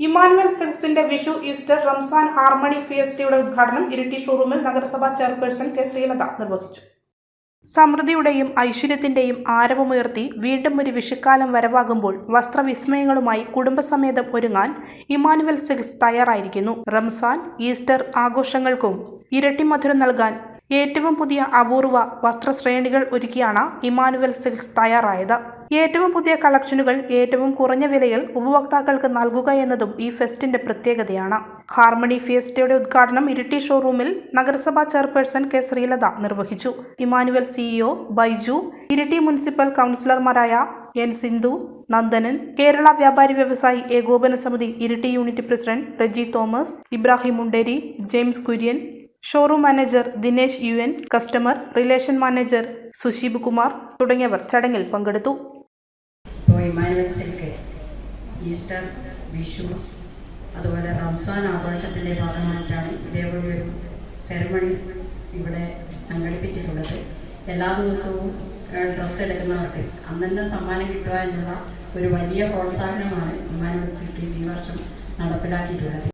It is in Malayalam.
ഇമാനുവൽ സെൻസിന്റെ വിഷു ഈസ്റ്റർ റംസാൻ ഹാർമണി ഫിയസ്റ്റയുടെ ഉദ്ഘാടനം ഇരിട്ടി ഷോറൂമിൽ നഗരസഭാ ചെയർപേഴ്സൺ കെ ശ്രീലത നിർവഹിച്ചു. സമൃദ്ധിയുടെയും ഐശ്വര്യത്തിന്റെയും ആരവമുയർത്തി വീണ്ടും ഒരു വിഷുക്കാലം വരവാകുമ്പോൾ വസ്ത്രവിസ്മയങ്ങളുമായി കുടുംബസമേതം ഒരുങ്ങാൻ ഇമാനുവൽ സെൽസ് തയ്യാറായിരിക്കുന്നു. റംസാൻ ഈസ്റ്റർ ആഘോഷങ്ങൾക്കും ഇരട്ടി മധുരം നൽകാൻ ഏറ്റവും പുതിയ അപൂർവ വസ്ത്രശ്രേണികൾ ഒരുക്കിയാണ് ഇമാനുവൽ സിൽക്സ് തയ്യാറായത്. ഏറ്റവും പുതിയ കളക്ഷനുകൾ ഏറ്റവും കുറഞ്ഞ വിലയിൽ ഉപഭോക്താക്കൾക്ക് നൽകുക എന്നതും ഈ ഫെസ്റ്റിന്റെ പ്രത്യേകതയാണ്. ഹാർമണി ഫിയസ്റ്റയുടെ ഉദ്ഘാടനം ഇരിട്ടി ഷോറൂമിൽ നഗരസഭാ ചെയർപേഴ്സൺ കെ ശ്രീലത നിർവഹിച്ചു. Emmanuel CEO Baiju Iritty municipal കൗൺസിലർമാരായ എൻ സിന്ധു നന്ദനൻ കേരള വ്യാപാരി വ്യവസായി ഏകോപന സമിതി Iritty unit president Reji Thomas Ibrahim Munderi James Kurian showroom manager Dinesh U N customer relation manager Susheeb Kumar തുടങ്ങിയവർ ചടങ്ങിൽ പങ്കെടുത്തു. ഈസ്റ്റർ വിഷു അതുപോലെ റംസാൻ ആഘോഷത്തിന്റെ ഭാഗമായിട്ടാണ് ഇതേപോലെ ഒരു സെറമണി ഇവിടെ സംഘടിപ്പിച്ചിട്ടുള്ളത്. എല്ലാ ദിവസവും ഡ്രസ്സ് എടുക്കുന്നവർക്ക് അന്നന്നെ സമ്മാനം കിട്ടുക എന്നുള്ള ഒരു വലിയ പ്രോത്സാഹനമാണ് ഇമാനുവൽ സിൽക്ക് ഈ വർഷം നടപ്പിലാക്കിയിട്ടുള്ളത്.